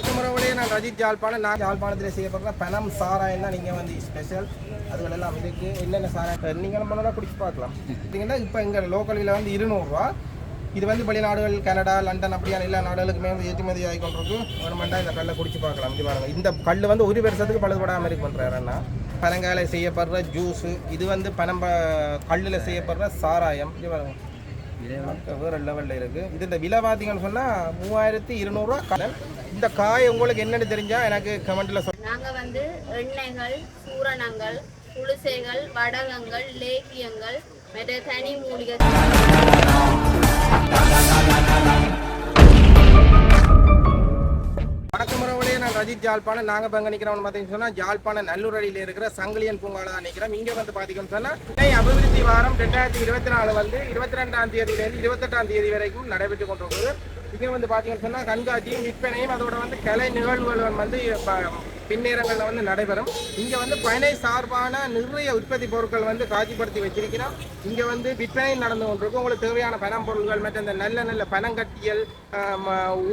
வணக்கம் உறவுகளே. நான் ரஜித் யாழ்ப்பாணம். நான் யாழ்ப்பாணத்தில் செய்யப்படுற பணம் சாராயம் தான் நீங்கள் வந்து ஸ்பெஷல் அதுகள் எல்லாம் இருக்குது என்னென்ன சாராயம்? நீங்கள் நம்மளோட குடிச்சு பார்க்கலாம். பார்த்தீங்கன்னா இப்போ இங்கே லோக்கலில் வந்து இருநூறுவா. இது வந்து வெளிநாடுகள் கனடா லண்டன் அப்படியான எல்லா நாடுகளுக்குமே வந்து ஏற்றுமதி ஆகி கொண்டிருக்கு. கவர்மெண்ட்டாக இந்த கல்லை குடிச்சு பார்க்கலாம். இது பாருங்கள் இந்த கல் வந்து ஒரு வருஷத்துக்கு பழுதுபடாமல் இருக்கு பண்ணுறாருன்னா பனங்காயில் செய்யப்படுற ஜூஸு இது வந்து பனம்ப கல்லில் செய்யப்படுற சாராயம். இது பாருங்கள் வேறு லெவலில் இருக்குது இது இந்த விலை பார்த்தீங்கன்னு சொன்னால் மூவாயிரத்தி இருநூறுவா கடல் இந்த காய் உங்களுக்கு என்னென்னு தெரிஞ்சால் எனக்கு கமெண்ட்டில் சொல். நாங்கள் வந்து எண்ணெய்கள் சூரணங்கள் குளிசைகள் வடகங்கள் லேக்கியங்கள் மற்ற தனி மூலிகை வணக்கம் உறவுகளே நான் ரஜித் ஜாழ்ப்பாணம் நாங்கள் பங்கு நிற்கிறோம்னு பார்த்தீங்கன்னு சொன்னால் ஜாழ்ப்பாணம் நல்லூரடியில் இருக்கிற சங்கிலியன் பூங்காவில் தான் நிற்கிறோம் இங்கே வந்து பார்த்தீங்கன்னு சொன்னால் அபிவிருத்தி வாரம் ரெண்டாயிரத்தி இருபத்தி நாலு வந்து இருபத்தி ரெண்டாம் தேதியிலேருந்து இருபத்தெட்டாம் தேதி வரைக்கும் நடைபெற்று கொண்டிருக்குது. இங்கே வந்து பார்த்தீங்கன்னு சொன்னால் கண்காட்சியும் விற்பனையும் அதோட வந்து கலை நிகழ்வுகள் வந்து பின்னேரங்களில் வந்து நடைபெறும். இங்கே வந்து பனை சார்பான நிறைய உற்பத்தி பொருட்கள் வந்து காட்சிப்படுத்தி வச்சிருக்கிறோம். இங்கே வந்து விற்பனை நடந்து கொண்டிருக்கும். உங்களுக்கு தேவையான பனம் பொருட்கள் மற்றும் இந்த நல்ல நல்ல பனங்கட்டியல்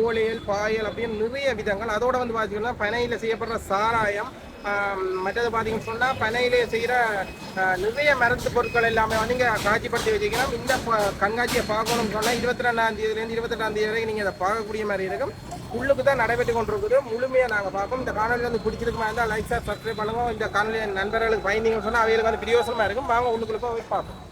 ஓலையல் பாயல் அப்படின்னு நிறைய விதங்கள். அதோட வந்து பார்த்தீங்கன்னா பனையில் செய்யப்படுற சாராயம் மற்றது பார்த்தீங்கன்னு சொன்னால் பனையிலே செய்கிற நிறைய மருந்து பொருட்கள் எல்லாமே வந்து இங்கே காட்சிப்படுத்தி வச்சிருக்கிறோம். இந்த கண்காட்சியை பார்க்கணும்னு சொன்னால் இருபத்தி ரெண்டாம் தேதியிலேருந்து இருபத்தெட்டாம் தேதி வரைக்கும் நீங்கள் அதை பார்க்கக்கூடிய மாதிரி இருக்கும். உள்ளுக்கு தான் நடைபெற்று கொண்டிருக்குது. முழுமையாக நாங்கள் பார்ப்போம். இந்த காணொலி வந்து பிடிச்சிருக்குமா இருந்தால் லைக் சார் சப்ஸ்கிரைப் பண்ணுவோம் இந்த காணொலி நண்பர்களுக்கு பயந்தீங்கன்னு சொன்னால் அவைகளுக்கு வந்து பிரியோசனமாக இருக்கும். வாங்க உள்ளுக்குள்ள போய் பார்ப்போம்.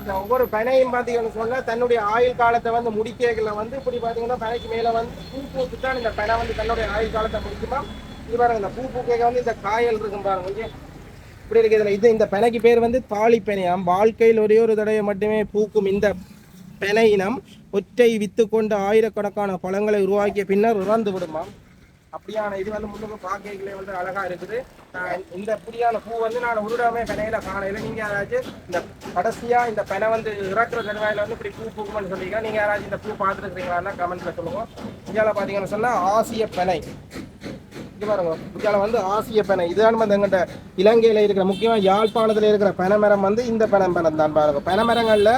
இந்த ஒவ்வொரு பனையும் பார்த்தீங்கன்னு சொன்னால் தன்னுடைய ஆயுள் காலத்தை வந்து முடிக்கல வந்து இப்படி பார்த்தீங்கன்னா பனைக்கு மேலே வந்து பூ பூத்து தான் இந்த பனை வந்து தன்னுடைய ஆயுள் காலத்தை முடிக்குமா? இது பாருங்க இந்த பூ பூக்க வந்து இந்த காயல் இருக்கும் பாருங்க இப்படி இருக்கு இது இந்த பெனைக்கு பேர் வந்து தாலி பெனையாம் வாழ்க்கையில் ஒரே ஒரு தடவை மட்டுமே பூக்கும் இந்த பெனை இனம் ஒற்றை வித்து கொண்டு ஆயிரக்கணக்கான பழங்களை உருவாக்கிய பின்னர் உறந்து விடுமாம் அப்படியான இது வந்து முன்னுக்கு பார்க்கலே வந்து அழகா இருக்குது. இந்த புரியான பூ வந்து நான் உருடாமே பெனையில காணையில நீங்க யாராச்சும் இந்த கடைசியா இந்த பெனை வந்து இறக்குற தடவையில வந்து இப்படி பூ பூக்கும்னு சொல்லிங்க நீங்க யாராச்சும் இந்த பூ பார்த்துருக்கீங்களா கமெண்ட்ல சொல்லுவோம் இந்தியாவில் பார்த்தீங்கன்னு சொன்னா ஆசிய பெனை. இது பாருங்க. இந்தியாவில் வந்து ஆசிய பனை இதுதான் வந்து எங்கிட்ட இலங்கையில் இருக்கிற முக்கியமாக யாழ்ப்பாணத்தில் இருக்கிற பனைமரம் வந்து இந்த பனைமரம் தான் பாருங்க. பனைமரங்களில்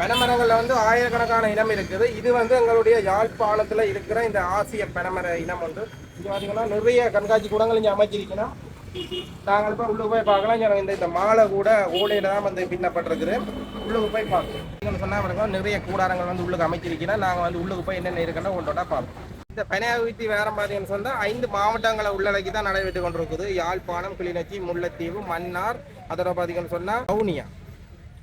பனைமரங்களில் வந்து ஆயிரக்கணக்கான இனம் இருக்குது. இது வந்து எங்களுடைய யாழ்ப்பாணத்தில் இருக்கிற இந்த ஆசிய பனைமர இனம் வந்து இது பார்த்தீங்கன்னா நிறைய கண்காட்சி கூடங்கள் இங்கே அமைச்சிருக்கணும் நாங்கள் இப்போ உள்ளுக்கு போய் பார்க்கலாம். இந்த இந்த மாலை கூட ஓலையில தான் வந்து பின்னப்பட்டிருக்குது. உள்ளுக்கு போய் பார்க்கலாம். சொன்னா பாருங்க நிறைய கூடாரங்கள் வந்து உள்ளுக்கு அமைச்சிருக்கிறோம் நாங்கள் வந்து உள்ளுக்கு போய் என்னென்ன இருக்குன்னா ஒன்றோட பார்ப்போம். இந்த பனையாகுத்தி வேற மாதிரின்னு சொன்னால் ஐந்து மாவட்டங்களை உள்ளடக்கி தான் நடைபெற்று கொண்டிருக்குது. யாழ்ப்பாணம் கிளிநொச்சி முல்லைத்தீவு மன்னார் அதோட பார்த்தீங்கன்னு சொன்னால் வவுனியா.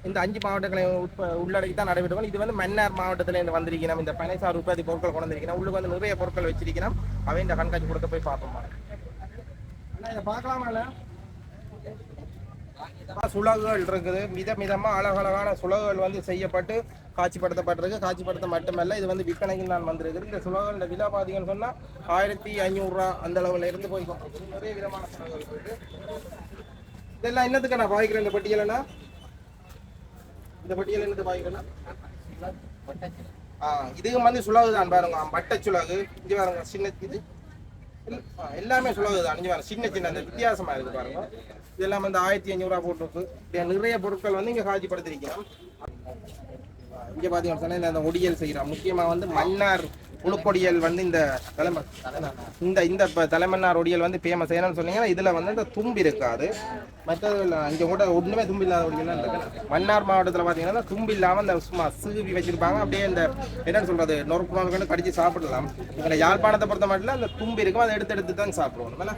இந்த அஞ்சு மாவட்டங்களை உட்ப உள்ளடக்கி தான் நடைபெற்று இது வந்து மன்னார் மாவட்டத்தில் இருந்து வந்திருக்கிறோம். இந்த பனைசார் உற்பத்தி பொருட்கள் கொண்டு வந்திருக்கிறோம். உள்ளுக்கு வந்து நிறைய பொருட்கள் வச்சிருக்கிறோம். அவை இந்த கண்காட்சி கொடுக்க போய் பார்ப்போம் இதை பார்க்கலாமா இல்லை சுலகுகள் இருக்குது. மித மிதமாக அழகழகான சுலகுகள் வந்து செய்யப்பட்டு காட்சிப்படுத்தப்பட்டிருக்கு காட்சிப்படுத்த மட்டுமல்ல இது வந்து விற்பனையில் நான் வந்திருக்குது இந்த சுலகுகளோட விழா பார்த்தீங்கன்னு சொன்னால் ஆயிரத்தி ஐநூறுரூவா அந்த அளவில் இருந்து போய் நிறைய விதமான சுலகுகள் இருக்குது இதெல்லாம் என்னத்துக்கு நான் பாய்க்கிறேன்? இந்த பட்டியலைனா இந்த பட்டியல் என்னது பாய்க்கிறேன்னா? ஆ இதுக்கு வந்து சுலகு தான் பாருங்க. மட்டை சுலகு இது பாருங்க சின்ன இது. ஆ, எல்லாமே சுலகு தான் இங்க பாருங்க சின்ன சின்ன அந்த வித்தியாசமாக இருக்குது பாருங்க. இதெல்லாம் வந்து ஆயிரத்தி ஐநூறுரூவா போட்டிருக்கு. நிறைய பொருட்கள் வந்து இங்கே காட்சிப்படுத்திருக்கிறோம். இங்க பாத்தீங்கன்னா சொன்னா இந்த ஒடியல் செய்கிறோம் முக்கியமா வந்து மன்னார் புழுக்கொடியல் வந்து இந்த தலைமை இந்த இந்த தலைமன்னார் ஒடியல் வந்து ஃபேமஸ் ஏன்னு சொன்னீங்கன்னா இதுல வந்து இந்த தும்பு இருக்காது. மற்றது இங்க கூட ஒண்ணுமே தும்பு இல்லாத ஒடியல்லாம் இருக்கு மன்னார் மாவட்டத்துல பாத்தீங்கன்னா தும்பு இல்லாம இந்த சும்மா சீவி வச்சிருப்பாங்க. அப்படியே இந்த என்னன்னு சொல்றது நொறுக்கு நொறுக்குன்னு கடிச்சு சாப்பிடலாம். இங்க யாழ்ப்பாணத்தை பொறுத்த மட்டும் அந்த தும்பு இருக்கும். அதை எடுத்து எடுத்து தான் சாப்பிடுவோம்.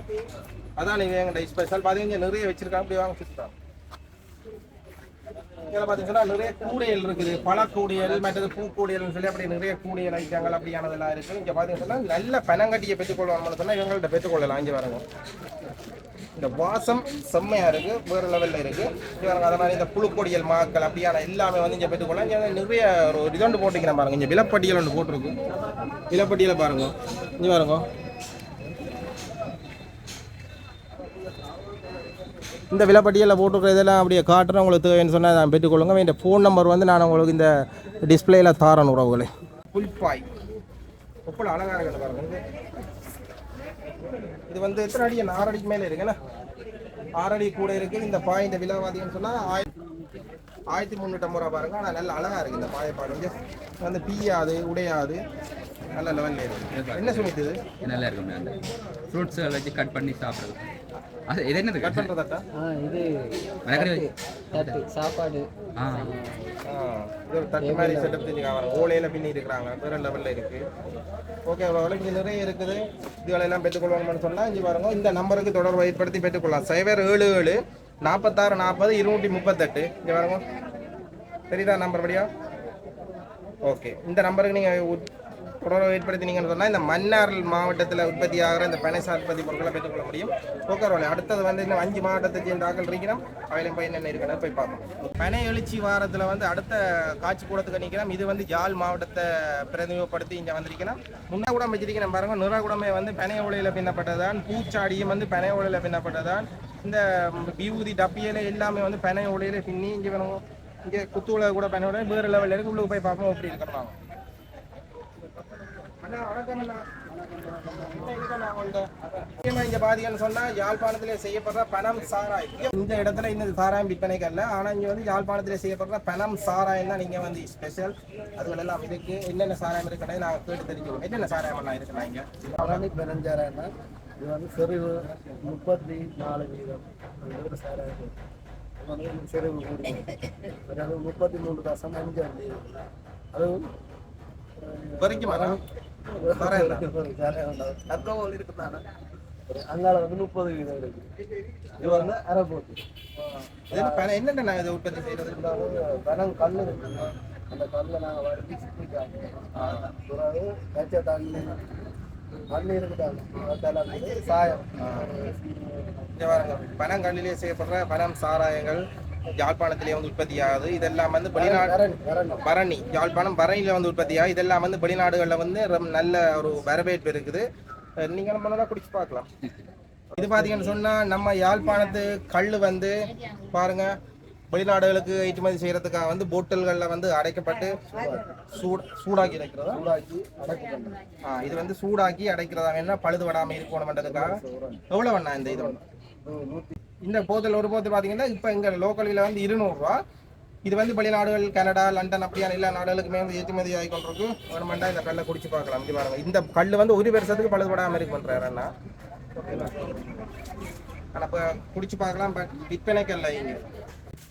அதான் நீங்க எங்கள்கிட்ட ஸ்பெஷல் பாத்தீங்கன்னா நிறைய வச்சிருக்காங்க. அப்படி வாங்க சுத்தம் இதில் பார்த்தீங்கன்னா நிறைய கூடையல் இருக்குது. பழக்கூடையல் மற்றது பூக்கூடையல்னு சொல்லி அப்படி நிறைய கூடையல் ஐட்டங்கள் அப்படியானதெல்லாம் இருக்குது. இங்கே பார்த்தீங்கன்னா நல்ல பனங்கட்டியை பெற்றுக்கொள்ளணும்னு சொன்னால் இவங்கள்ட்ட பெற்றுக்கொள்ளலாம். இங்கே வரங்க இந்த வாசம் செம்மையாக இருக்குது வேறு லெவலில் இருக்குது இங்கே வரங்க அதே மாதிரி இந்த புழுக்கொடியல் மாக்கள் அப்படியான எல்லாமே வந்து இங்கே பெற்றுக்கொள்ளலாம். இங்கே நிறைய ஒரு ஒரு இதொண்டு போட்டுக்கிறேன் பாருங்கள் இங்கே விலப்பட்டியல் ஒன்று போட்டிருக்கு. விலப்பட்டியலை பாருங்க. இங்கே பாருங்க. இந்த விலைப்பட்டியலில் போட்டுருக்க இதெல்லாம் அப்படியே காட்டுறேன். உங்களுக்கு தேவைன்னு சொன்னால் நான் பெற்றுக்கொள்ளுங்க. இந்த ஃபோன் நம்பர் வந்து நான் உங்களுக்கு இந்த டிஸ்பிளேயில் தாரன் உறவுகளை. புல்பாய். ஒப்பள அழகாக இருக்குது பாருங்க. இது. இது வந்து எத்தனை அடி? ஆறு அடிக்கு மேலே இருக்குண்ணா. ஆறு அடி கூட இருக்குது இந்த பாய் இந்த விலை பார்த்தீங்கன்னு சொன்னால் ஆயிரம் ஆயிரத்தி முந்நூற்றம்பது ரூபா பாருங்க. ஆனால் நல்ல அழகா இருக்கு இந்த பாயப்பாடு இங்க வந்து பீயாது உடையாது. நல்ல லெவலில் இருக்கு. என்ன சொல்லிட்டு இது? நல்லா இருக்கும் அந்த ஃப்ரூட்ஸ் வச்சு கட் பண்ணி சாப்பிடுறது. இது என்னது? கட் பண்ணுறதாட்டா ஆ இது தட்டு சாப்பாடு. ஆ. தட்டு மாதிரி செட்டப் செஞ்சுக்காங்க ஓலையில பின்னி இருக்கிறாங்க. வேற லெவலில் இருக்கு. ஓகே அவ்வளோ இங்கே நிறைய இருக்குது. இதுகளெல்லாம் பெற்றுக்கொள்ளணும்னு சொன்னால் இங்கே பாருங்க. இந்த நம்பருக்கு தொடர்பு ஏற்படுத்தி பெற்றுக்கொள்ளலாம். சைபர் ஏழு ஏழு நாற்பத்தாறு நாற்பது இருநூற்றி முப்பத்தெட்டு. இங்கே பாருங்க. தெரியுதா நம்பர் படியா? ஓகே இந்த நம்பருக்கு நீங்கள் தொடர்பு ஏற்படுத்தினீங்கன்னு சொன்னால் இந்த மன்னார் மாவட்டத்தில் உற்பத்தி ஆகிற இந்த பனைசார் உற்பத்தி பொருட்களை பெற்றுக்கொள்ள முடியும். ஓகே அடுத்தது வந்து இன்னும் அஞ்சு மாவட்டத்தை சேர்ந்த ஆக்கள் இருக்கிறோம். அவையிலும் போய் என்னென்ன போய் பார்ப்போம். பனை எழுச்சி வாரத்தில் வந்து அடுத்த காட்சி கூடத்துக்கு நிற்கிறோம் இது வந்து யாழ் மாவட்டத்தை பிரதிநிதிப்படுத்தி இங்கே வந்திருக்கிறோம். முன்னா கூட வச்சிருக்கிறேன் பாருங்க. நிறகுடமை வந்து பனை ஓலையில் பின்னப்பட்டதான் பூச்சாடியும் வந்து பனை ஓலையில் பின்னப்பட்டதான் இந்த விபூதி டப்பியல எல்லாமே வந்து பனை ஓலையில பின்னி இங்கே வேணும். இங்கே குத்துவில கூட பனை ஓலை. வேறு லெவலில் இருக்கு. உள்ளே போய் பார்ப்போம். எப்படி இருக்கிறாங்க அண்ணா வணக்கம் அண்ணா என்ன இருக்குண்ணா உங்கள்ட்ட? முக்கியமா இங்க பாத்தீங்கன்னு சொன்னா யாழ்ப்பாணத்திலே செய்யப்படுற பணம் சாராய். இந்த இடத்துல இந்த சாராயம் விற்பனைக்கு அல்ல ஆனா இங்க வந்து யாழ்ப்பாணத்திலே செய்யப்படுற பணம் சாராயம் தான் நீங்க வந்து ஸ்பெஷல் அதுகள் எல்லாம் இருக்கு. என்னென்ன சாராயம் இருக்குன்னு நாங்க கேட்டு தெரிஞ்சுக்கோம் என்னென்ன சாராயம் எல்லாம் இருக்குண்ணா இங்க? பழனி பெருஞ்சாராயண்ணா இது வந்து செறிவு முப்பத்தி நாலு வீதம் சாராயம் செறிவு முப்பத்தி மூணு தசம் அஞ்சு அதுவும் வரைக்கும் சாராயம் தான். இருக்குதானே அங்கால வந்து முப்பது வீதம் இருக்கு இது வந்து அரை போட்டு பணம் என்னென்ன இது உற்பத்தி செய்யறது பணம் கல் இருக்குங்க அந்த கல்லை நாங்கள் வறுத்து சுற்றிக்காங்க பிறகு பச்சை தண்ணி தண்ணி இருக்குதாங்க சாயம் இங்க பாருங்க பனங்கல்லிலே செய்யப்படுற பனம் சாராயங்கள் யாழ்ப்பாணத்திலே வந்து உற்பத்தி ஆகுது இதெல்லாம் வந்து வெளிநாடு பரணி யாழ்ப்பாணம் பரணியில் வந்து உற்பத்தியாக இதெல்லாம் வந்து வெளிநாடுகளில் வந்து ரொம்ப நல்ல ஒரு வரவேற்பு இருக்குது. அஹ் நீங்க நம்ம குடிச்சு பார்க்கலாம். இது பார்த்தீங்கன்னு சொன்னால் நம்ம யாழ்ப்பாணத்து கல் வந்து பாருங்க வெளிநாடுகளுக்கு ஏற்றுமதி செய்யறதுக்காக வந்து போட்டல்களில் வந்து அடைக்கப்பட்டு சூட் சூடாக்கி அடைக்கிறதா? சூடாக்கி இது வந்து சூடாக்கி அடைக்கிறதா வேணா பழுது விடாமல் இருக்கணும்ன்றதுக்காக எவ்வளோ வேணா இந்த இது? வந்து நூற்றி இந்த போத்தல் ஒரு போத்தல் பார்த்தீங்கன்னா இப்போ இங்கே லோக்கலில் வந்து இருநூறுவா. இது வந்து வெளிநாடுகள் கனடா லண்டன் அப்படியான எல்லா நாடுகளுக்குமே வந்து ஏற்றுமதி ஆகி கொண்டிருக்கு. வேணுமெண்டா இந்த கல்லை குடிச்சு பார்க்கலாம். இது பாருங்க. இந்த கல் வந்து ஒரு வருஷத்துக்கு பழுதுபடாமல் இருக்கு பண்ணுறாரு அண்ணா. ஆனால் இப்போ குடிச்சு பார்க்கலாம். பட் விற்பனைக்கு இல்லை இங்கே.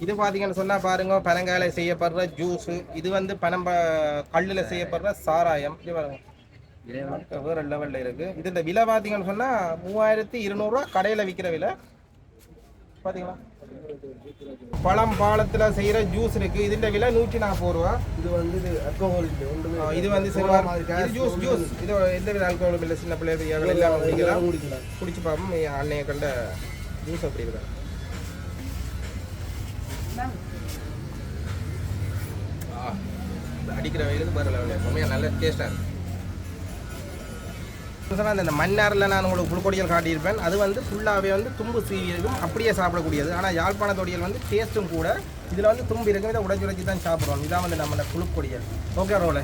இது பார்த்தீங்கன்னு சொன்னால் பாருங்க பனங்காயில செய்யப்படுற ஜூஸு இது வந்து பனம்ப கல்லில் செய்யப்படுற சாராயம். இது பாருங்க. வேற லெவலில் இருக்கு. இது இந்த விலை பார்த்தீங்கன்னு சொன்னால் மூவாயிரத்தி இருநூறுவா கடையில் விற்கிற விலை. பாத்தீங்களா? பழம் பாலத்தில் செய்கிற ஜூஸ் இருக்கு. இதுன்ற விலை நூற்றி நாற்பது ரூபா. இது வந்து இது இது வந்து இது ஜூஸ் ஜூஸ் இது எந்த வித ஆல்கோலும் இல்லை. சின்ன பிள்ளை பெரியவர்கள் எல்லாம் குடிக்கலாம். குடிக்கலாம். குடிச்சு பார்ப்போம் அன்னைய கண்ட ஜூஸ் அப்படி இருக்கு. ஆ, அடிக்கிற வெயிலுக்கு லெவலில் உண்மையாக நல்ல டேஸ்டாக இருக்கு. அந்த அந்த மன்னாரில் நான் உங்களுக்கு புழுக்கொடியல் காட்டியிருப்பேன். அது வந்து ஃபுல்லாகவே வந்து தும்பு சீவி இருக்கும் அப்படியே சாப்பிடக்கூடியது. ஆனால் யாழ்ப்பாணத்தொடியல் வந்து டேஸ்ட்டும் கூட இதில் வந்து தும்பு இருக்கும். இதை உடைச்சி உடைச்சி தான் சாப்பிட்றோம். இதான் வந்து நம்மளோட புழுக்கொடியல் ஓகே ரோல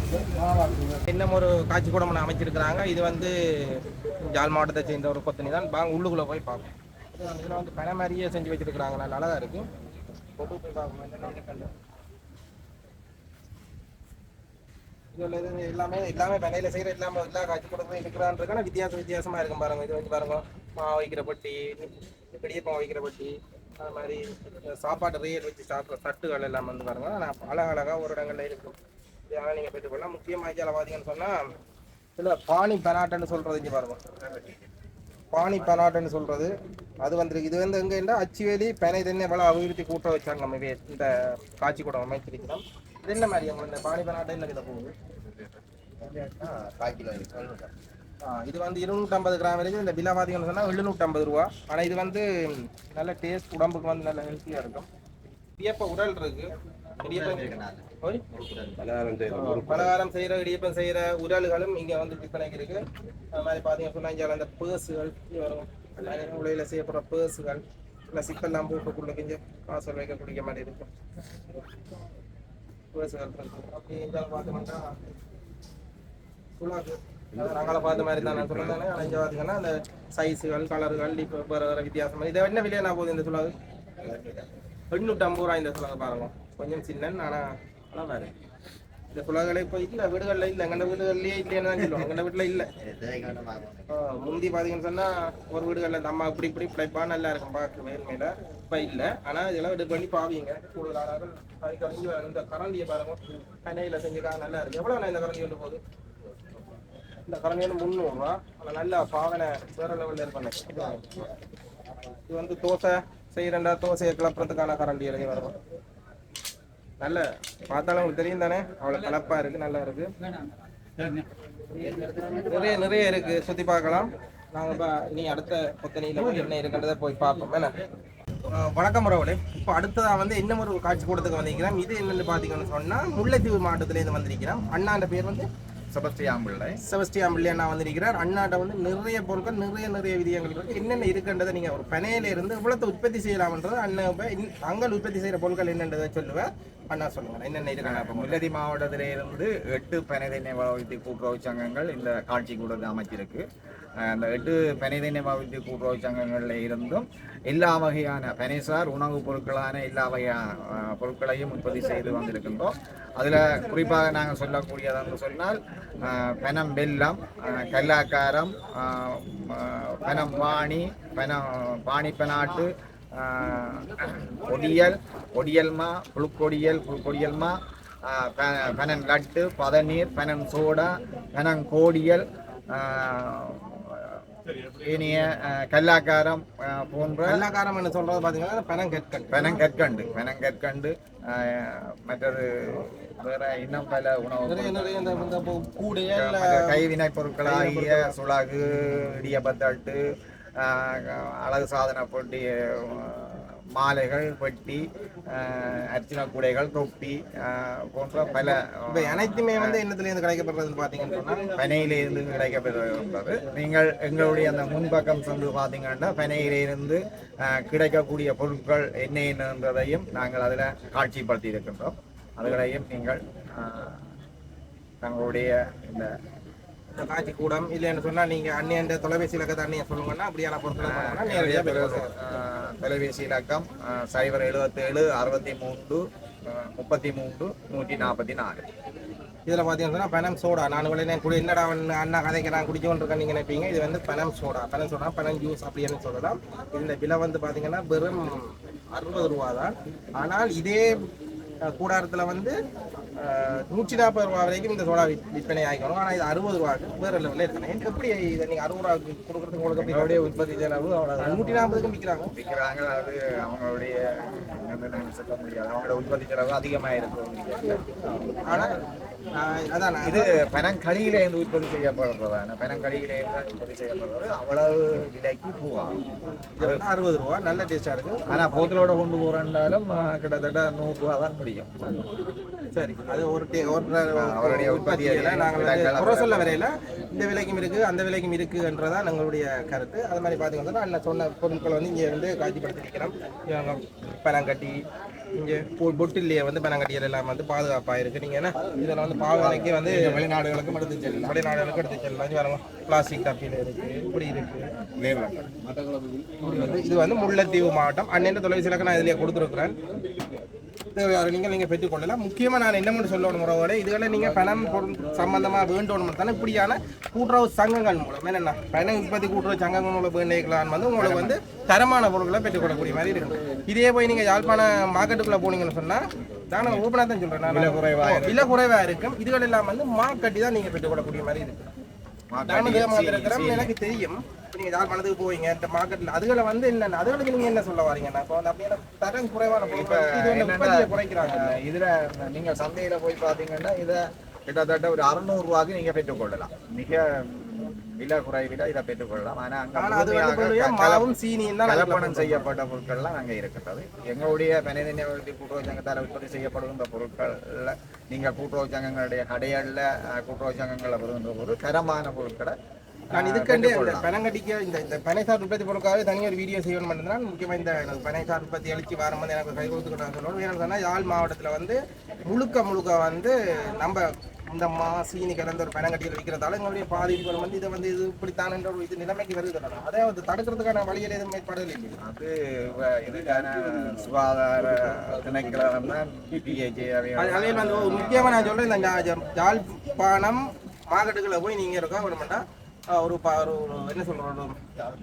இன்னும் ஒரு காட்சி கூட நம்ம அமைச்சிருக்கிறாங்க. இது வந்து யாழ் மாவட்டத்தை சேர்ந்த ஒரு கொத்தனி தான். வாங்க உள்ளுக்குள்ளே போய் பார்ப்போம். இதில் வந்து பனை மாதிரியே செஞ்சு வச்சிருக்கிறாங்க. நல்லா தான் இருக்குது இது எல்லாமே எல்லாமே பண்ணையில செய்கிற எல்லாமே எல்லா காட்சி கொடுத்து இருக்கிறான்றதுக்கான வித்தியாசம் வித்தியாசமாக இருக்கும் பாருங்க. இது வந்து பாருங்க மாவு வைக்கிற பட்டி பெரியப்பம் வைக்கிற பட்டி அது மாதிரி சாப்பாடு சாப்பாட்டு வச்சு சாப்பிட்ற தட்டுகள் எல்லாம் வந்து பாருங்க நான் அழகழகாக ஒரு இடங்களில் இருக்கும். இதெல்லாம் நீங்கள் பெற்றுக்கொள்ளலாம் முக்கியமாக இதில் பார்த்தீங்கன்னு இல்லை இதுல பானி பனாட்டன்னு சொல்கிறது இங்கே பாருங்க. பானி பனாட்டன்னு சொல்கிறது அது வந்துருக்கு. இது வந்து எங்கேன்னா அச்சுவேலி பனை தென்னை பல அபிவிருத்தி கூட்ட வச்சாங்க இந்த காட்சி கூடம் அமைச்சிருக்கிறோம் இது என்ன மாதிரி இந்த பானி பனாட்டம் என்ன வித போகுது? ஆ, இது வந்து இருநூற்றம்பது கிராம் வரைக்கும் இந்த விலை பார்த்தீங்கன்னு சொன்னால் எழுநூற்றம்பது ரூபா. ஆனால் இது வந்து நல்ல டேஸ்ட் உடம்புக்கு வந்து நல்ல ஹெல்த்தியாக இருக்கும். இடியப்ப உரல் இருக்கு? பலகாரம் செய்கிற இடியப்பம் செய்கிற உரல்களும் இங்கே வந்து விற்பனைக்கு இருக்கு. அது மாதிரி பார்த்தீங்கன்னா சொன்னா இங்கே அந்த பேர்ஸுகள் வரும். உலையில் செய்யப்படுற பேர்ஸுகள் இல்லை சிப்பெல்லாம் போட்டுக்குள்ள கொஞ்சம் வைக்க குடிக்க மாதிரி இருக்கும். நாங்கள பார்த்த மாதிரி தான் நான் சொல்லுறேன் ஆனால் இங்கே பார்த்தீங்கன்னா அந்த சைஸுகள் கலர்கள் இப்போ வேறு வேறு வித்தியாசம். இதை என்ன விலையா நான் போகுது இந்த சுலாகு எண்ணூற்றம்பது ரூபா இந்த சுலாகு பாருங்க. கொஞ்சம் சின்ன ஆனா நல்லா இருக்கு. இந்த குலகளை இப்போ இல்லை வீடுகளில் இல்லை எங்கள் வீடுகள்லயே இல்லைன்னு தான் சொல்லுவோம் எங்கள் வீட்டில் இல்லை. முந்தி பார்த்தீங்கன்னு சொன்னால் ஒரு வீடுகளில் இந்த அம்மா இப்படி இப்படி பிழைப்பா நல்லா இருக்கும் பார்க்க வேறுமையில இப்போ இல்லை. ஆனால் இதெல்லாம் இது பண்ணி பாவீங்க. கூடுதலாளர்கள் அதுக்கு இந்த கரண்டியை பாருங்க. சென்னையில செஞ்சுக்கா நல்லா இருக்கு. எவ்வளோ இந்த கரண்டி கொண்டு போகுது? இந்த கரண்டி வந்து முந்நூறுரூவா ஆனால் நல்லா பாவனை வேற லெவலில் இருக்கணும் இது வந்து தோசை செய்கிறண்டா தோசையை கிளப்புறதுக்கான கரண்டி இறங்கி வரும் நல்ல பார்த்தாலும் உங்களுக்கு தெரியும் தானே? அவ்வளோ கலப்பாக இருக்குது நல்லா இருக்குது நிறைய நிறைய இருக்கு சுத்தி பார்க்கலாம். நாங்க இப்போ இனி அடுத்த பொத்தனையில என்ன இருக்குன்றதை போய் பார்ப்போம். என்ன? அஹ் வணக்கம் உறவுகளே. இப்போ அடுத்ததாக வந்து இன்னும் ஒரு காட்சி கூடத்துக்கு வந்திருக்கிறோம்? இது என்னென்னு பார்த்தீங்கன்னு சொன்னால் முல்லைத்தீவு மாவட்டத்திலேருந்து வந்திருக்கிறோம். அண்ணாண்ட பேர் வந்து செபஸ்டியான் பிள்ளை செபஸ்டியான் பிள்ளை அண்ணா வந்திருக்கிறார். அண்ணாட்ட வந்து நிறைய பொருட்கள் நிறைய நிறைய விதியங்கள் இருக்கு. என்னென்ன இருக்குன்றதை நீங்க ஒரு பனையில இருந்து இவ்வளவு உற்பத்தி செய்யலாம்ன்றது அண்ணன் இப்ப இன்- அங்கே உற்பத்தி செய்யற பொருட்கள் என்னன்றதை சொல்லுவேன் அண்ணா சொல்லுங்க என்னென்ன இருக்காங்க முல்லதி மாவட்டத்திலே இருந்து எட்டு பனைதென்னை வளர்த்தி கூட்டுறவு சங்கங்கள் இந்த காட்சி கூடத்தை அமைச்சிருக்கு. அந்த எட்டு பனைதென்னை வளர்த்தி கூட்டுறவு சங்கங்களில் இருந்தும் எல்லா வகையான பனைசார் உணவுப் பொருட்களான எல்லா வகையான பொருட்களையும் உற்பத்தி செய்து வந்திருக்கின்றோம் அதில் குறிப்பாக நாங்கள் சொல்லக்கூடியதுன்னு சொன்னால் அஹ், பனம் வெல்லம் கல்லாக்காரம் அஹ், பனம் வாணி பனம் பாணி பெனாட்டு ஒடியல் ஒடியல்மா புழுக்கொடியல் புழுக்கொடியல்மா பெனன் லட்டு பதநீர் பெனன் சோடா பெனங்கோடியல் இனிய கல்லாக்காரம் போன்ற எல்லாக்காரம் என்ன சொல்றது கற்கள் பனங்கற்கண்டு. பனங்கற்கண்டு ஆஹ் மற்றது வேற இன்னும் பல உணவு மற்ற கைவினைப் பொருட்களாகிய சுளகு இடியப்பத்தட்டு அழகு சாதன பொட்டி மாலைகள் பெட்டி ஆஹ் அர்ச்சனை கூடைகள் தொப்பி போன்ற பல இப்ப அனைத்துமே வந்து என்னத்துல இருந்து கிடைக்கப்படுறதுன்னு பாத்தீங்கன்னு சொன்னா பனையிலிருந்து கிடைக்கப்பெறுகிறது. நீங்கள் எங்களுடைய அந்த முன்பக்கம் சென்று பார்த்தீங்கன்னா பனையிலிருந்து கிடைக்கக்கூடிய பொருட்கள் என்ன என்னன்றதையும் நாங்கள் அதில் காட்சிப்படுத்தி இருக்கின்றோம் அதுகளையும் நீங்கள் தங்களுடைய இந்த இந்த கூடம். இல்லைன்னு சொன்னா நீங்க அண்ணியன் தொலைபேசி இலக்கத்தை அண்ணிய சொல்லுங்கன்னா அப்படியான பொருட்களை பண்ணா நேரடியா பெறுவாங்க. ஆஹ் தொலைபேசி இலக்கம் சைபர் எழுபத்தேழு அறுபத்தி மூன்று முப்பத்தி மூன்று நூற்றி நாற்பத்தி நாலு இதுல பாத்தீங்கன்னா சொன்னா பனம் சோடா. நான் உடனே கூட என்னடா அண்ணா கதைக்கு நான் குடிச்சு கொண்டிருக்கேன் நீங்க நினைப்பீங்க. இது வந்து பனம் சோடா. பனம் சோடா பனம் ஜூஸ் அப்படின்னு சொல்லலாம். இந்த விலை வந்து பாத்தீங்கன்னா வெறும் அறுபது ரூபா தான் ஆனால் இதே கூடாரத்துல வந்து நூற்றி நாற்பது ரூபா வரைக்கும் இந்த சோடா விற்- விற்பனை ஆகிக்கணும் ஆனால் இது அறுபது ரூபாய்க்கு வேற லெவலில் இருக்கணும் எப்படி இதை நீங்க அறுபது ரூபாய்க்கு கொடுக்குறதுக்கு உங்களுக்கு எங்களுடைய உற்பத்தி செலவு அவ்வளோ நூற்றி நாற்பதுக்கும் விற்கிறாங்க. விற்கிறாங்க அது அவங்களுடைய சொல்ல முடியாது. அவங்களோட உற்பத்தி செலவு அதிகமாக இருக்கும் ஆனால் இது பனங்களியில இருந்து உற்பத்தி செய்யப்படுறதான? பனங்களியில இருந்து உற்பத்தி செய்யப்படுறது. அவ்வளவு விலைக்கு வந்து அறுபது ரூபா. நல்ல டேஸ்டா இருக்கு. ஆனா போத்தலோட கொண்டு போறேன்னாலும் கிட்டத்தட்ட நூறு ரூபா தான் முடியும். சரி. அது ஒரு அவருடைய உற்பத்தியில உற்பத்தியை நாங்கள் குறை சொல்ல வரையில இந்த விலைக்கும் இருக்கு அந்த விலைக்கும் இருக்குன்றதான் எங்களுடைய கருத்து. அது மாதிரி பார்த்தீங்கன்னா அண்ணன் சொன்ன பொருட்கள் வந்து இங்கே வந்து காட்சிப்படுத்தி வைக்கிறோம் பனங்கட்டி இங்கே பொட்டிலேயே வந்து பனங்கட்டிகள் எல்லாம் வந்து பாதுகாப்பாக இருக்கு. நீங்கள் என்ன? இதில் வந்து பாவனைக்கு வந்து வெளிநாடுகளுக்கும் எடுத்து செல்லலாம். வெளிநாடுகளுக்கும் எடுத்து செல்லலாம். பாருங்க பிளாஸ்டிக் டப்பியில் இருக்கு இப்படி இருக்கு. இப்படி வந்து இது வந்து முல்லைத்தீவு மாவட்டம். அண்ணன் தொலைபேசி இலக்கம் நான் இதிலே கொடுத்துருக்குறேன். தேவையான நீங்கள் நீங்கள் பெற்றுக்கொள்ளலாம் முக்கியமாக நான் என்ன மட்டும் சொல்லணும் முறவோட இதுகளை நீங்கள் பணம் சம்பந்தமாக வேண்டணும் தானே இப்படியான கூட்டுறவு சங்கங்கள் மூலம் என்னென்ன பணம் உற்பத்தி கூட்டுறவு சங்கங்கள் மூலம் வேண்டிக்கலாம் வந்து உங்களுக்கு வந்து தரமான பொருட்களை பெற்றுக்கொள்ளக்கூடிய மாதிரி இருக்கும் இதே போய் நீங்கள் யாழ்ப்பாண மார்க்கெட்டுக்குள்ளே போனீங்கன்னு சொன்னால் தானே ஓப்பனாக தான் சொல்கிறேன் விலை குறைவாக விலை குறைவாக இருக்கும். இதுகள் எல்லாம் வந்து மார்க்கெட்டி தான் நீங்கள் பெற்றுக்கொள்ளக்கூடிய மாதிரி இருக்கும் எனக்கு தெரியும் இப்ப நீங்க யாழ்ப்பாணத்துக்கு போவீங்க இந்த மார்க்கெட்ல அதுகளை வந்து என்ன அதுகளுக்கு நீங்க என்ன சொல்ல வரீங்கன்னா இப்போ வந்து அப்படியே தரம் குறைவான உற்பத்தியை குறைக்கிறாங்க. இதுல நீங்க சந்தையில போய் பாத்தீங்கன்னா இத கிட்டத்தட்ட ஒரு அறுநூறு ரூபாய்க்கு நீங்க பெற்றுக்கொள்ளலாம். மிக விலை குறைவில இதை பெற்றுக்கொள்ளலாம். ஆனா அங்க ஆனா அது வந்து முழுமையாக கொள்ளையா கல- மாவும் சீனியும் தான் கலப்படம் செய்யப்பட்ட பொருட்கள்லாம் அங்கே இருக்கின்றது எங்களுடைய பனிதண்ணி கூட்டுறவு சங்கத்தால் உற்பத்தி செய்யப்படுகின்ற பொருட்கள்ல நீங்க கூட்டுறவு சங்கங்களுடைய கடைகள்ல கூட்டுறவு சங்கங்களில் வருகின்ற ஒரு தரமான பொருட்களை நான் இதுக்கண்டே இந்த. பனங்கடிக்க இந்த இந்த பனைசார் உற்பத்தி பொருட்காகவே தனியாக ஒரு வீடியோ செய்யணும் பண்ணுறதுனா முக்கியமாக இந்த எனக்கு பனைசார் உற்பத்தி அழிச்சு வரும் வந்து எனக்கு கை கொடுத்துக்கிட்டு சொல்லணும் ஏன்னு சொன்னால் யாழ் மாவட்டத்தில் வந்து முழுக்க முழுக்க வந்து நம்ம இந்த மா சீனி கலந்த ஒரு பனங்கட்டியில் விற்கிறதால எங்களுடைய பாதிப்புகள் வந்து இதை வந்து இது இப்படித்தான் என்ற ஒரு இது நிலைமைக்கு வருது. அதே வந்து தடுக்கிறதுக்கான வழியில் எதுவும் ஏற்பாடுகள் இல்லை. அது இதுக்கான சுகாதார திணைக்களம் தான் அது வந்து முக்கியமாக நான் சொல்கிறேன் இந்த ஜா- ஜா- யாழ்ப்பாணம் மார்க்கெட்டுகளில் போய் நீங்கள் இருக்கா வரமாட்டா ஒரு ப- ஒரு ஒரு என்ன சொல்கிறோம் ஒரு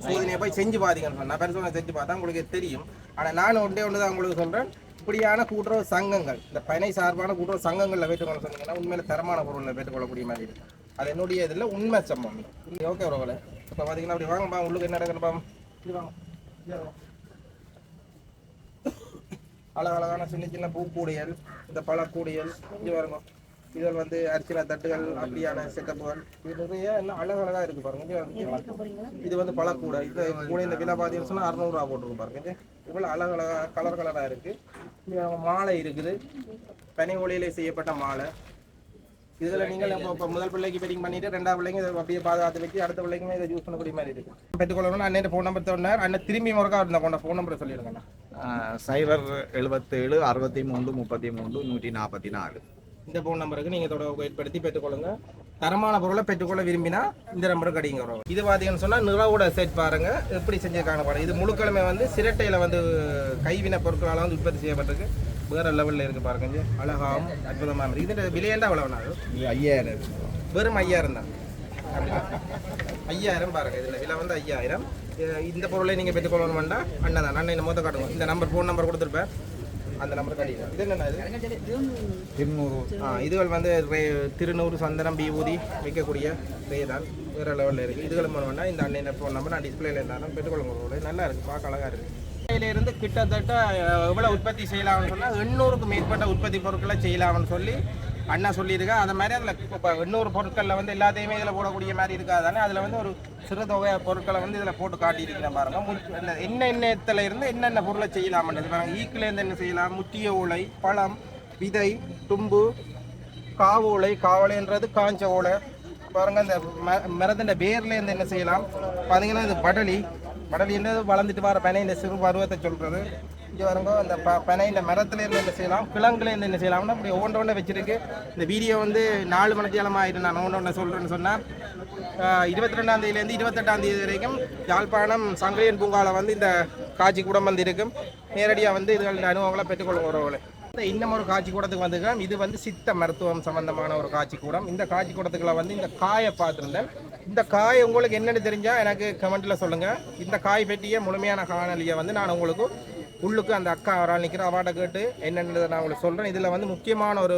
சோதனையை போய் செஞ்சு பாத்தீங்கன்னு சொன்னா பரிசோதனை செஞ்சு பார்த்தா உங்களுக்கு தெரியும். ஆனால் நான் ஒன்றே ஒன்று தான் உங்களுக்கு சொல்கிறேன் இப்படியான கூட்டுறவு சங்கங்கள் இந்த பனை சார்பான கூட்டுறவு சங்கங்களில் பெற்றுக்கொள்ள சொன்னீங்கன்னா உண்மையில தரமான பொருளில் பெற்றுக்கொள்ளக்கூடிய மாதிரி இருக்கும் அது என்னுடைய இதில் உண்மை சம்பவம். ஓகே உறவுல இப்போ பார்த்தீங்கன்னா அப்படி வாங்கப்பா உள்ளுக்கு என்ன நடக்குதுப்பா இது வாங்க. அழகழகான சின்ன சின்ன பூக்கூடியல் இந்த பழக்கூடியல் இங்கே வரணும் இதில் வந்து அரிசில தட்டுகள் அப்படியான செட்டப்புகள் இது நிறைய என்ன அழகழகா இருக்கு பாருங்க. இது வந்து பழக்கூடை. இந்த கூட இந்த விலை பார்த்தீங்கன்னு சொன்னால் அறநூறுவா போட்டிருக்கு பாருங்க. இது இவ்வளோ அழகழகா கலர் கலராக இருக்கு. இங்க மாலை இருக்குது. பனை ஒளியிலே செய்யப்பட்ட மாலை. இதில் நீங்கள் இப்போ முதல் பிள்ளைக்கு பெட்டிங் பண்ணிட்டு ரெண்டாவது பிள்ளைங்க இதை அப்படியே பாதுகாத்து வச்சு அடுத்த பிள்ளைக்குமே இதை யூஸ் பண்ணக்கூடிய மாதிரி இருக்கு. பெற்றுக்கொள்ளணும் அண்ணன் ஃபோன் நம்பர் சொன்னார். அண்ணன் திரும்பி முறக்கா இருந்த கொண்ட ஃபோன் நம்பரை சொல்லிடுங்கண்ணா சைபர் எழுபத்தேழு அறுபத்தி மூன்று முப்பத்தி மூன்று நூற்றி நாற்பத்தி நாலு. இந்த ஃபோன் நம்பருக்கு நீங்கள் தொடர்பு ஏற்படுத்தி பெற்றுக்கொள்ளுங்க. தரமான பொருளை பெற்றுக்கொள்ள விரும்பினா இந்த நம்பருக்கு அடிங்க வரும் இது பார்த்தீங்கன்னு சொன்னால் நிறவோட செட் பாருங்க. எப்படி செஞ்சிருக்காங்க பாருங்க. இது முழுக்கிழமை வந்து சிரட்டையில் வந்து கைவினை பொருட்களால் வந்து உற்பத்தி செய்யப்பட்டிருக்கு. வேற லெவலில் இருக்கு பாருங்க. அழகாகவும் அற்புதமாக இருக்கு. இது விலையேண்டா அவ்வளோ நாள் இது ஐயாயிரம் வெறும் ஐயாயிரம் தான். ஐயாயிரம் பாருங்க. இதில் விலை வந்து ஐயாயிரம். இந்த பொருளை நீங்கள் பெற்றுக்கொள்ளணும்டா? அண்ணன் தான். அண்ணன் மொத்த காட்டுங்க. இந்த நம்பர் ஃபோன் நம்பர் கொடுத்துருப்பேன். அந்த நம்பருக்கு அடிங்க இது இது? திருநூறு. ஆ இதுகள் வந்து திருநூறு சந்தனம் விபூதி வைக்கக்கூடிய ரே தான். வேறு லெவலில் இருக்குது இதுகளும் வேணும்னா இந்த அண்ணன் ஃபோன் நம்பர் நான் டிஸ்பிளேல இருந்தாலும் பெற்றுக்கொள்ளுங்க நல்லா இருக்குது பார்க்க அழகாக இருக்குது இருந்து கிட்டத்தட்ட எவ்வளோ உற்பத்தி செய்யலாம்னு சொன்னால் எண்ணூறுக்கு மேற்பட்ட உற்பத்தி பொருட்களை செய்யலாம்னு சொல்லி அண்ணா சொல்லியிருக்கேன் அந்த மாதிரி அதில் இப்போ இன்னொரு பொருட்களில் வந்து எல்லாத்தையுமே இதில் போடக்கூடிய மாதிரி இருக்காதானே அதில் வந்து ஒரு சிறு தொகை பொருட்களை வந்து இதில் போட்டு காட்டியிருக்கிறேன் பாருங்கள் மு- என்ன என்ன இடத்துல இருந்து என்னென்ன பொருளை செய்யலாம்ன்றது பாருங்கள் ஈக்கிலேருந்து என்ன செய்யலாம்? முத்திய ஓலை பழம் விதை தும்பு காவோலை காவலைன்றது காஞ்ச ஓலை. பாருங்கள் இந்த ம மரத்தின் வேர்லேருந்து என்ன செய்யலாம்? பார்த்தீங்கன்னா இது படலி வடலின்றது வளர்ந்துட்டு வர பனை இந்த சிறு பருவத்தை சொல்கிறது இங்கே பாருங்க இந்த ப பனை இந்த மரத்துலேருந்து என்ன செய்யலாம் கிழங்குலேருந்து என்ன செய்யலாம்னா அப்படி ஒவ்வொன்று ஒன்று வச்சிருக்கு. இந்த வீடியோ வந்து நாலு மணி ஆயிடும். நான் ஒன்று ஒன்று சொல்கிறேன்னு சொன்னால் இருபத்தி ரெண்டாம் தேதியிலேருந்து இருபத்தெட்டாம் தேதி வரைக்கும் யாழ்ப்பாணம் சங்கரியன் பூங்காவில் வந்து இந்த காட்சி கூடம் வந்து இருக்கும். நேரடியாக வந்து இதுகளின் அனுபவங்களை பெற்றுக்கொள்ளும் உறவுகளை இன்னும் ஒரு காட்சி கூடத்துக்கு வந்துருக்கோம் இது வந்து சித்த மருத்துவம் சம்பந்தமான ஒரு காட்சி கூடம். இந்த காட்சி கூடத்துக்குள்ள வந்து இந்த காயை பார்த்துருந்தேன். இந்த காய் உங்களுக்கு என்னென்னு தெரிஞ்சால் எனக்கு கமெண்ட்டில் சொல்லுங்கள் இந்த காய் பற்றிய முழுமையான காணொலியை வந்து நான் உங்களுக்கு உள்ளுக்கு அந்த அக்கா அவரால் நிற்கிற அவார்டை கேட்டு என்னென்னதை நான் உங்களுக்கு சொல்கிறேன் இதில் வந்து முக்கியமான ஒரு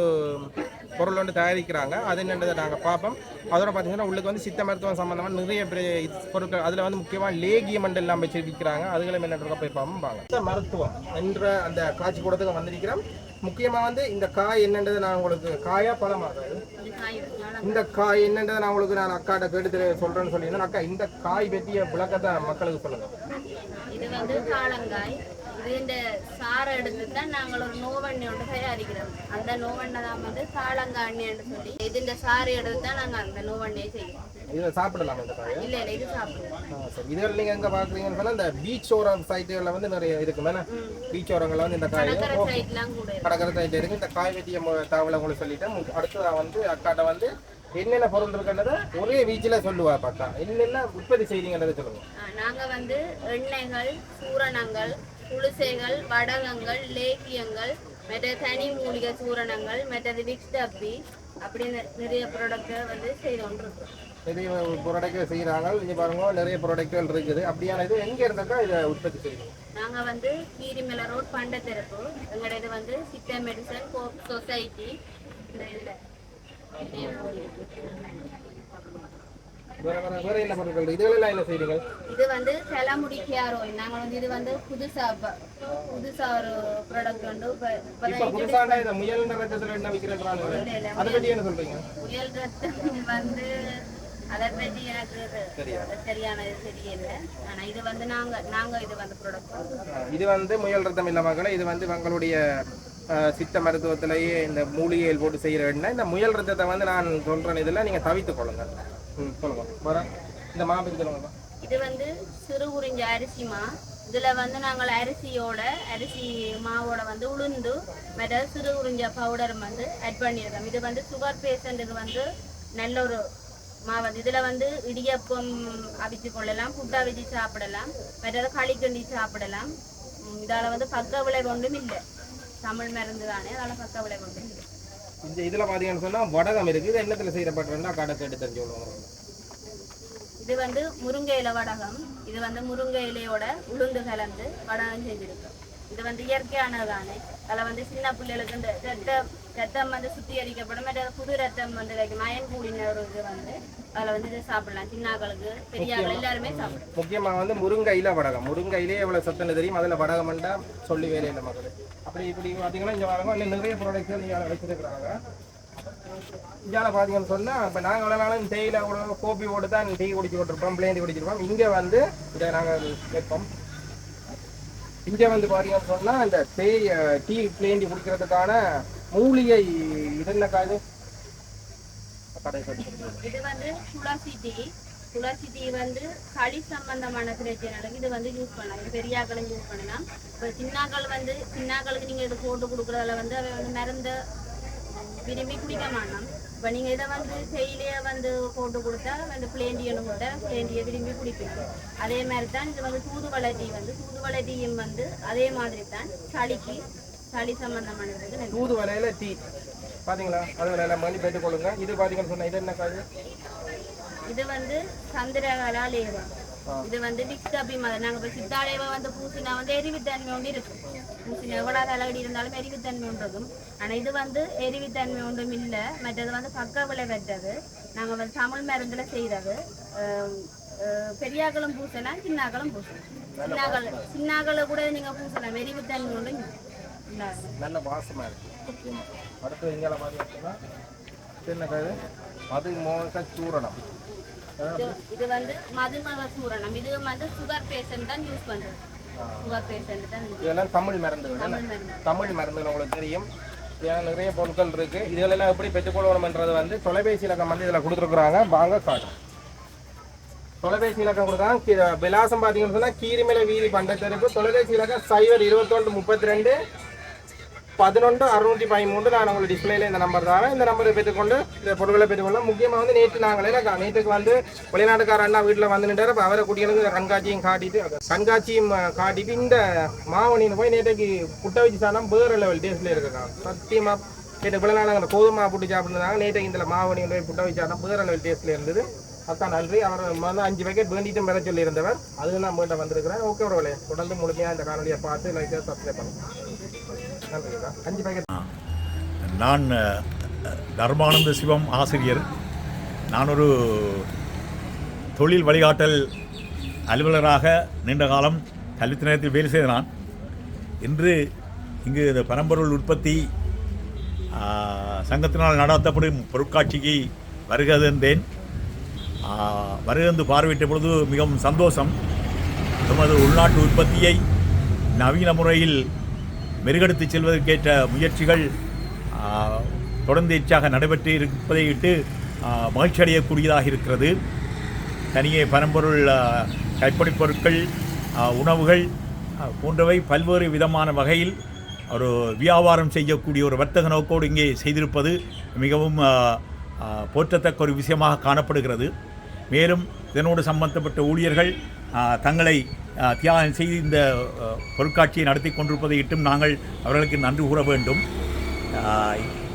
பொருள் ஒன்று தயாரிக்கிறாங்க. அது என்னன்றதை நாங்கள் பார்ப்போம். அதோட பார்த்தீங்கன்னா உள்ளுக்கு வந்து சித்த மருத்துவம் சம்மந்தமாக நிறைய பெரிய பொருட்கள் அதில் வந்து முக்கியமாக லேகியம் எல்லாம் வச்சு விற்கிறாங்க அதுகளும் என்னன்றதை போய் பார்ப்போம். வாங்க. சித்த மருத்துவம் என்ற அந்த காட்சி கூடத்துக்கு வந்திருக்கிறோம். முக்கியமாக வந்து இந்த காய் என்னென்றதை நான் உங்களுக்கு காயா பழமாக இந்த காய் என்னன்றதை நான் உங்களுக்கு நான் அக்காட்ட கேட்டு தெரிய- சொல்லியிருந்தேன். அக்கா இந்த காய் பற்றிய விளக்கத்தை மக்களுக்கு சொல்லுங்கள் இது வந்து காலங்காய். எடுத்து தான் நாங்கள் ஒரு நோவண்ணி ஒன்று தயாரிக்கிறோம். அந்த நோவண்ணை தான் வந்து காளங்காண்ணின்னு சொல்லி. சாறை எடுத்து தான் நாங்கள் அந்த நோவண்ணியை செய்வோம் இதை சாப்பிடலாம் இந்த காயை இல்லை இல்லை இது சாப்பிடுவோம் இதுகள் நீங்க எங்க பாக்குறீங்கன்னு சொன்னா இந்த பீச் ஓரம் சைட்டுகளில் வந்து நிறைய இருக்கு மேலே பீச் ஓரங்கள்ல வந்து இந்த காய் கடற்கரை சைட்லாம் கூட இருக்கு. இந்த காய் வெட்டிய தகவலை உங்களுக்கு சொல்லிட்டேன் மு- அடுத்து நான் வந்து அக்காட்ட வந்து என்னென்ன பொருள் இருக்குன்றதை ஒரே வீச்சில் சொல்லுவா பார்த்தா என்னென்ன உற்பத்தி செய்றீங்கன்றதை சொல்லுங்க. நாங்க வந்து எண்ணெய்கள் சூரணங்கள் குளிசைகள் வடகங்கள் லேக்கியங்கள் மற்ற தனி மூலிகை சூரணங்கள் மற்றது விக்ஸ் டப்பி அப்படின்னு நிறைய ப்ராடக்ட் வந்து செய்து கொண்டிருக்கோம் நிறைய ப்ராடக்ட் செய்கிறாங்க இங்கே பாருங்க நிறைய ப்ராடக்ட்கள் இருக்குது. அப்படியான இது எங்கே இருந்தாக்கா இதை உற்பத்தி செய்வீங்க நாங்க வந்து கீரிமலை ரோட் பண்டத்திறப்பு எங்களோட இது வந்து சித்த மெடிசன் கோப் சொசைட்டி. இந்த இதுல. வேற வேற வேற என்ன பொருட்கள் இதுகளெல்லாம் என்ன செய்றீங்க? இது வந்து தலைமுடி கேர். ஆயில் நாங்க வந்து இது வந்து புதுசா புதுசா ஒரு ப்ராடக்ட் வந்து இப்ப- இந்த முயல் ரத்தத்தில் என்ன விற்கிறாங்க அதை பற்றி என்ன சொல்றீங்க? புயல் ரத்தம் வந்து அதை பற்றி எனக்கு சரியான தெரியல. ஆனா இது வந்து நாங்க நாங்க இது வந்து ப்ராடக்ட் இது வந்து முயல் ரத்தம் இல்ல இது வந்து உங்களுடைய அஹ், சித்த மருத்துவத்திலேயே இந்த மூலிகையில் போட்டு செய்கிற எண்ணெய். இந்த முயல் ரத்தத்தை வந்து நான் சொல்றேன் இதில் நீங்கள் தவித்து கொள்ளுங்க ம் சொல்லுங்க. இந்த இது வந்து சிறு உறிஞ்ச அரிசிமா இதுல வந்து நாங்கள் அரிசியோட அரிசி மாவோட வந்து உளுந்து மற்ற சிறு உறிஞ்ச பவுடர் வந்து ஆட் பண்ணிடுறோம் இது வந்து சுகர் பேஷண்ட்டுக்கு வந்து நல்ல ஒரு மாவு வந்து. இதுல வந்து இடியப்பம் அவிச்சு கொள்ளலாம் புட்டு அவிச்சு சாப்பிடலாம் மற்றது களி கிண்டி சாப்பிடலாம் இதால வந்து பக்க விளைவு ஒன்றும் இல்லை. தமிழ் மருந்து தானே அதனால பக்க விளைவு ஒன்றும் இல்லை. இந்த இதுல பார்த்தீங்கன்னு சொன்னால் வடகம் இருக்கு இது என்னத்துல செய்யப்பட்டிருந்தா கடை கேட்டு தெரிஞ்சு விடுவாங்க இது வந்து முருங்கை இலை வடகம். இது வந்து முருங்கை இலையோட உளுந்து கலந்து வடகம் செஞ்சிருக்கோம் இது வந்து இயற்கையானதானே. அதில் வந்து சின்ன பிள்ளைகளுக்கு இந்த ரத்தம் வந்து சுத்திகரிக்கப்படும். புது ரத்தம் வந்து வைக்கும் அயன் கூடின ஒரு இது வந்து அதில் வந்து இது சாப்பிடலாம். சின்னாக்களுக்கு பெரியாக்கள் எல்லாருமே சாப்பிடலாம். முக்கியமா வந்து முருங்கையில வடகம். முருங்கையிலே எவ்வளவு சத்துன்னு தெரியும்? அதுல வடகம்ண்டா சொல்லி வேலை இல்லை மக்கள். அப்படி இப்படி பாத்தீங்கன்னா இங்க வடகம் இன்னும் நிறைய ப்ராடக்ட்ஸ் நீங்க வச்சிருக்கிறாங்க. இந்தியால பாத்தீங்கன்னு சொன்னா இப்ப நாங்க எவ்வளவு நாளும் தேயிலை கூட கோப்பி போட்டு தான் டீ குடிச்சு கொண்டிருப்போம் பிளேண்டி குடிச்சிருப்போம் இங்க வந்து இதை நாங்க வைப்போம் இங்க வந்து பாத்தீங்கன்னு சொன்னா இந்த தேய் டீ பிளேண்டி குடிக்கிறதுக்கான மூலிகை இது என்ன காது இது வந்து துளசி டீ துளசி டீ வந்து களி சம்பந்தமான பிரச்சனைகளுக்கு இது வந்து யூஸ் பண்ணலாம். இது பெரியாக்களும் யூஸ் பண்ணலாம். இப்போ சின்னாக்கள் வந்து சின்னாக்களுக்கு நீங்கள் இது போட்டு கொடுக்குறதால வந்து அவை வந்து மருந்த விரும்பி குடிக்க மாட்டோம். இப்போ நீங்கள் இதை வந்து செயலியை வந்து போட்டு கொடுத்தா வந்து பிளேண்டியனும் கொடுத்தா பிளேண்டியை விரும்பி குடிப்பீங்க அதே மாதிரி தான் இது வந்து தூதுவளை டீ வந்து தூதுவளை டீயும் வந்து அதே மாதிரி தான் சளிக்கு சளி. தூது வலையில டீ. பாத்தீங்களா? அது வலையில மணி போயிட்டு கொள்ளுங்க. இது பாத்தீங்கன்னு சொன்னா இது என்ன காது? இது வந்து சந்திரகலா. இது வந்து விக்டபி மாதிரி நாங்கள் இப்போ சித்தாலேவ வந்து பூசினா வந்து எரிவுத்தன்மை ஒன்று இருக்கு பூசினா எவ்வளோ தலைவடி இருந்தாலும் எரிவுத்தன்மை ஒன்று இருக்கும் ஆனால் இது வந்து எரிவுத்தன்மை ஒன்றும் இல்லை. மற்றது வந்து பக்க விளைவற்றது. நாங்கள் வந்து தமிழ் மருந்தில் செய்கிறது பெரியாக்களும் பூசலாம் சின்னாக்களும் பூசலாம். சின்னாக்கள் சின்னாக்களை கூட நீங்கள் பூசலாம். எரிவுத்தன்மை ஒன்றும் நல்ல வாசமா இருக்கு. முக்கியமா அடுத்து இது என்ன காது? மது மோக சூரணம் இது வந்து மதுமக சூரணம். இது வந்து சுகர் பேஷண்ட் தான் யூஸ் பண்ணுறது சுகர் பேஷண்ட் தான் இதெல்லாம் தமிழ் மருந்துகள்? தமிழ் மருந்து. தமிழ் மருந்துகள் உங்களுக்கு தெரியும். இதில் நிறைய பொருட்கள் இருக்கு. இதுகளெல்லாம் எப்படி பெற்றுக்கொள்ளணும்ன்றது வந்து தொலைபேசி இலக்கம் வந்து இதில் கொடுத்துருக்குறாங்க. வாங்க காட்டும். தொலைபேசி இலக்கம் கொடுத்தாங்க விலாசம் பார்த்தீங்கன்னு சொன்னால் கீரிமலை வீதி பண்டத்தெருப்பு. தொலைபேசி இலக்கம் சைபர் இருபத்தொன்று முப்பத்தி ரெண்டு. பதினொன்று அறுநூற்றி பதிமூன்று நான் உங்களுக்கு டிஸ்பிளேல இந்த நம்பர் தரேன். இந்த நம்பரை பெற்றுக்கொண்டு இந்த பொருட்களை பெற்றுக்கொள்ள முக்கியமாக வந்து நேற்று நாங்களே நேற்றுக்கு வந்து வெளிநாட்டுக்கார அண்ணா வீட்டில் வந்து அப்போ அவரை குட்டிகளுக்கு கண்காட்சியும் காட்டிட்டு கண்காட்சியும் காட்டிட்டு இந்த மாவனியில் போய் நேற்றுக்கு புட்ட வச்சு சாதம் வேறு லெவல் டேஸ்ட்ல இருக்காங்க சத்தியமாக கேட்டு வெளிநாடு அந்த கோதுமை புட்டு சாப்பிட்டுருந்தாங்க. நேற்றைக்கு இந்த மாவனியில் போய் புட்ட வச்சு சாதம் வேறு லெவல் டேஸ்ட்ல இருந்தது. அத்தான் நன்றி. அவர் வந்து அஞ்சு பேக்கெட் வேண்டிட்டு பெற சொல்லியிருந்தவர். அது நான் மீண்டும் வந்திருக்கிறேன். ஓகே ஒரு தொடர்ந்து முழுமையாக இந்த காணொலியை பார்த்து லைக் சப்ஸ்கிரைப் பண்ணுங்கள் நான் தர்மானந்த சிவம் ஆசிரியர். நான் ஒரு தொழில் வழிகாட்டல் அலுவலராக நீண்ட காலம் கல்வித்து நிலையத்தில் வேலை செய்த நான். இன்று இங்கு இந்த பரம்பொருள் உற்பத்தி சங்கத்தினால் நடத்தப்படும் பொருட்காட்சிக்கு வருகிறதேன் வருகந்து பார்வையிட்ட பொழுது மிகவும் சந்தோஷம். நமது உள்நாட்டு உற்பத்தியை நவீன முறையில் மெருகெடுத்துச் செல்வதற்கேற்ற முயற்சிகள் தொடர்ந்து எச்சாக நடைபெற்று இருப்பதை இட்டு மகிழ்ச்சி அடையக்கூடியதாக இருக்கிறது. தனியே பரம்பொருள் ஆ, பொருட்கள் உணவுகள் போன்றவை பல்வேறு விதமான வகையில் ஒரு வியாபாரம் செய்யக்கூடிய ஒரு வர்த்தக நோக்கோடு இங்கே செய்திருப்பது மிகவும் போற்றத்தக்க ஒரு விஷயமாக காணப்படுகிறது. மேலும் இதனோடு சம்பந்தப்பட்ட ஊழியர்கள் தங்களை தியாகம் செய்து இந்த பொருட்காட்சியை நடத்தி கொண்டிருப்பதை இட்டும் நாங்கள் அவர்களுக்கு நன்றி கூற வேண்டும்.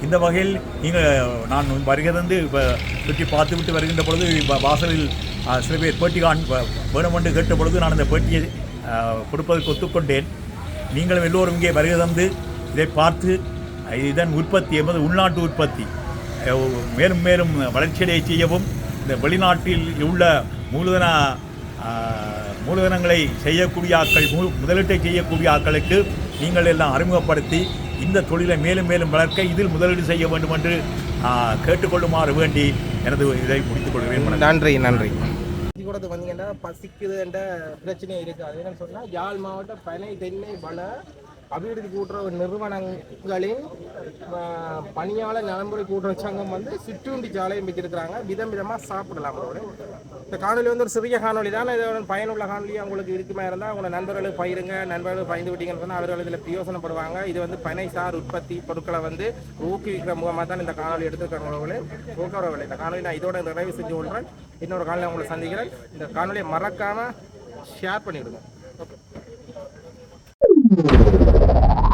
இந்த வகையில் நீங்கள் நான் வருகிறது இப்போ சுற்றி பார்த்துவிட்டு வருகின்ற பொழுது வாசலில் சில பேர் பேட்டி காண் வேணுமென்று கேட்ட பொழுது நான் அந்த பேட்டியை கொடுப்பதற்கு ஒத்துக்கொண்டேன். நீங்களும் எல்லோரும் இங்கே வருகை தந்து இதை பார்த்து இதன் உற்பத்தி என்பது உள்நாட்டு உற்பத்தி. மேலும் மேலும் வளர்ச்சியடைய செய்யவும் இந்த வெளிநாட்டில் உள்ள மூலதன மூலதனங்களை செய்யக்கூடிய ஆட்கள் மு முதலீட்டை செய்யக்கூடிய ஆட்களுக்கு நீங்கள் எல்லாம் அறிமுகப்படுத்தி இந்த தொழிலை மேலும் மேலும் வளர்க்க இதில் முதலீடு செய்ய வேண்டும் என்று கேட்டுக்கொள்ளுமாறு வேண்டி எனது இதை முடித்துக் கொள்கிறேன். நன்றி நன்றி. கூடத்து வந்தீங்கன்னா பசிக்குதுன்ற பிரச்சனை இருக்கு அது என்னன்னு சொன்னா யாழ் மாவட்டம் பனை தென்னை வள அபிவிருத்தி கூட்டுறவு நிறுவனங்களின் பணியாளர் நலம்புரை கூட்டுறவு சங்கம் வந்து சிற்றுண்டி சாலையும் வச்சிருக்கிறாங்க விதம் விதமாக சாப்பிடலாம் அவரோட. இந்த காணொலி வந்து ஒரு சிறிய காணொலி தான். இது பயனுள்ள காணொலி அவங்களுக்கு இருக்குமா இருந்தால் அவங்க நண்பர்களுக்கு பயிருங்க நண்பர்கள் பயந்து விட்டீங்கன்னு சொன்னால் அவர்கள் இதில் பிரயோசனப்படுவாங்க. இது வந்து பனைசார் உற்பத்தி பொருட்களை வந்து ஊக்குவிக்கிற முகமாக தான் இந்த காணொலி எடுத்துருக்கிற உறவுகளே இந்த காணொலி நான் இதோட நிறைவு செஞ்சு கொள்கிறேன் இன்னொரு காணொலி உங்களை சந்திக்கிறேன். இந்த காணொலியை மறக்காமல் ஷேர் பண்ணிவிடுங்க Thank you.